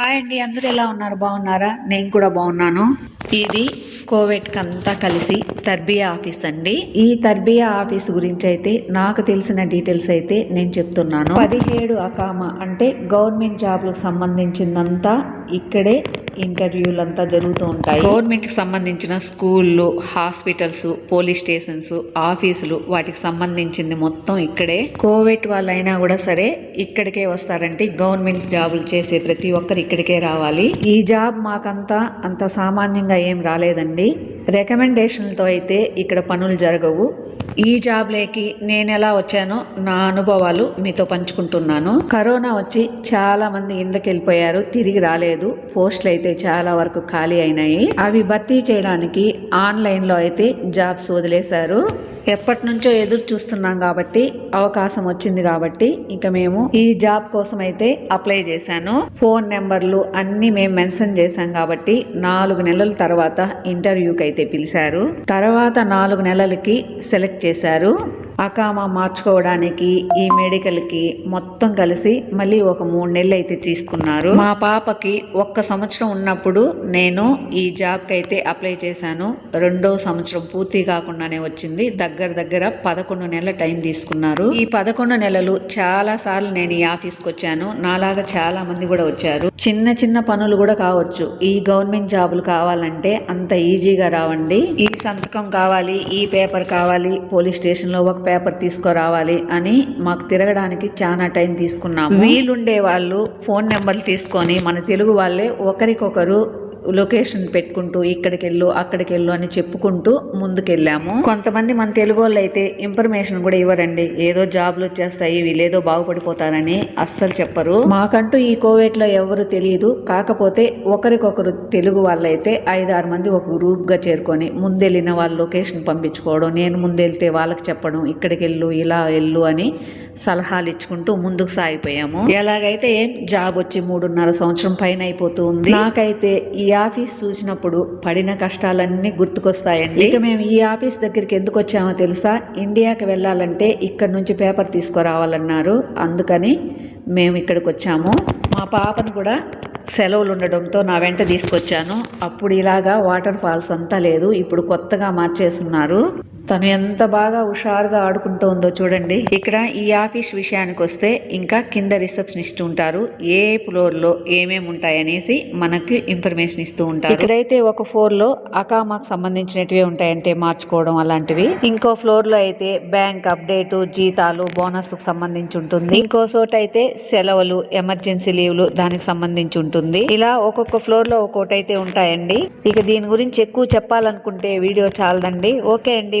Hi అండి అందరూ ఎలా ఉన్నారు? బాగున్నారా? నేను కూడా బాగున్నాను. ఇది కోవిడ్కి అంతా కలిసి తర్బియా ఆఫీస్ అండి. ఈ తర్బియా ఆఫీస్ గురించి అయితే నాకు తెలిసిన డీటెయిల్స్ అయితే నేను చెప్తున్నాను. పదిహేడు అకామ అంటే గవర్నమెంట్ జాబ్లకు సంబంధించిందంతా ఇక్కడే ఇంటర్వ్యూలు అంతా జరుగుతూ ఉంటాయి. గవర్నమెంట్కి సంబంధించిన స్కూళ్ళు హాస్పిటల్స్ పోలీస్ స్టేషన్స్ ఆఫీసులు వాటికి సంబంధించింది మొత్తం ఇక్కడే. కోవిడ్ వాళ్ళైనా కూడా సరే ఇక్కడికే వస్తారంటే గవర్నమెంట్ జాబులు చేసే ప్రతి ఒక్కరు ఇక్కడికే రావాలి. ఈ జాబ్ మాకంతా అంత సామాన్యంగా ఏం రాలేదండి. రికమెండేషన్లతో అయితే ఇక్కడ పనులు జరగవు. ఈ జాబ్లేకి నేను ఎలా వచ్చానో నా అనుభవాలు మీతో పంచుకుంటున్నాను. కరోనా వచ్చి చాలా మంది ఇందుకు వెళ్ళిపోయారు తిరిగి రాలేదు. పోస్టులు అయితే చాలా వరకు ఖాళీ అయినాయి. అవి భర్తీ చేయడానికి ఆన్లైన్లో అయితే జాబ్స్ వదిలేశారు. ఎప్పటి నుంచో ఎదురు చూస్తున్నాం కాబట్టి అవకాశం వచ్చింది కాబట్టి ఇక మేము ఈ జాబ్ కోసం అయితే అప్లై చేశాను. ఫోన్ నెంబర్లు అన్ని మేము మెన్షన్ చేశాం కాబట్టి నాలుగు నెలల తర్వాత ఇంటర్వ్యూకి అయితే పిలిచారు. తర్వాత నాలుగు నెలలకి సెలెక్ట్ చేశారు. అకామా మార్చుకోవడానికి ఈ మెడికల్కి మొత్తం కలిసి మళ్ళీ ఒక మూడు నెలలు అయితే తీసుకున్నారు. మా పాపకి ఒక్క సంవత్సరం ఉన్నప్పుడు నేను ఈ జాబ్కి అయితే అప్లై చేశాను. రెండో సంవత్సరం పూర్తి కాకుండానే వచ్చింది. దగ్గర దగ్గర పదకొండు నెలల టైం తీసుకున్నారు. ఈ పదకొండు నెలలు చాలా సార్లు నేను ఈ ఆఫీస్కి వచ్చాను. నాలాగా చాలా మంది కూడా వచ్చారు. చిన్న చిన్న పనులు కూడా కావచ్చు. ఈ గవర్నమెంట్ జాబులు కావాలంటే అంత ఈజీగా రావండి. ఈ సంతకం కావాలి ఈ పేపర్ కావాలి పోలీస్ స్టేషన్లో ఒక పేపర్ తీసుకురావాలి అని మాకు తిరగడానికి చాలా టైం తీసుకున్నాము. వీలుండే వాళ్ళు ఫోన్ నెంబర్లు తీసుకొని మన తెలుగు వాళ్ళే ఒకరికొకరు లొకేషన్ పెట్టుకుంటూ ఇక్కడికి వెళ్ళు అక్కడికి వెళ్ళు అని చెప్పుకుంటూ ముందుకెళ్ళాము. కొంతమంది మన తెలుగు వాళ్ళు అయితే ఇన్ఫర్మేషన్ కూడా ఇవ్వరండి. ఏదో జాబ్లు వచ్చేస్తాయి వీళ్ళేదో బాగుపడిపోతారని అస్సలు చెప్పరు. మాకంటూ ఈ కోవిడ్లో ఎవరు తెలియదు కాకపోతే ఒకరికొకరు తెలుగు వాళ్ళైతే ఐదారు మంది ఒక గ్రూప్గా చేరుకొని ముందెళ్ళిన వాళ్ళ లొకేషన్ పంపించుకోవడం నేను ముందెళ్తే వాళ్ళకి చెప్పడం ఇక్కడికి వెళ్ళు ఇలా వెళ్ళు అని సలహాలు ఇచ్చుకుంటూ ముందుకు సాగిపోయాము. ఎలాగైతే జాబ్ వచ్చి మూడున్నర సంవత్సరం పైన అయిపోతూ ఉంది నాకైతే ఈ ఆఫీస్ చూసినప్పుడు పడిన కష్టాలన్నీ గుర్తుకొస్తాయండి. ఇక మేము ఈ ఆఫీస్ దగ్గరికి ఎందుకు వచ్చామో తెలుసా? ఇండియాకి వెళ్ళాలంటే ఇక్కడ నుంచి పేపర్ తీసుకురావాలన్నారు. అందుకని మేము ఇక్కడికి వచ్చాము. మా పాపను కూడా సెలవులు ఉండడంతో నా వెంట తీసుకొచ్చాను. అప్పుడు ఇలాగా వాటర్ ఫాల్స్ అంతా లేదు. ఇప్పుడు కొత్తగా మార్చేస్తున్నారు తను ఎంత బాగా హుషారుగా ఆడుకుంటూ ఉందో చూడండి. ఇక్కడ ఈ ఆఫీస్ విషయానికి వస్తే ఇంకా కింద రిసెప్షనిస్ట్ ఉంటారు. ఏ ఫ్లోర్లో ఏమేమి ఉంటాయనేసి మనకి ఇన్ఫర్మేషన్ ఇస్తూ ఉంటారు. ఇక్కడైతే ఒక ఫ్లోర్లో అకామాకు సంబంధించినటివే ఉంటాయంటే మార్చుకోవడం అలాంటివి. ఇంకో ఫ్లోర్లో అయితే బ్యాంక్ అప్డేట్ జీతాలు బోనస్కు సంబంధించి ఉంటుంది. ఇంకో చోట అయితే సెలవులు ఎమర్జెన్సీ లీవ్లు దానికి సంబంధించి ఉంటుంది. ఇలా ఒక్కొక్క ఫ్లోర్లో ఒక్కోటైతే ఉంటాయండి. ఇక దీని గురించి ఎక్కువ చెప్పాలనుకుంటే వీడియో చాలదండి. ఓకే అండి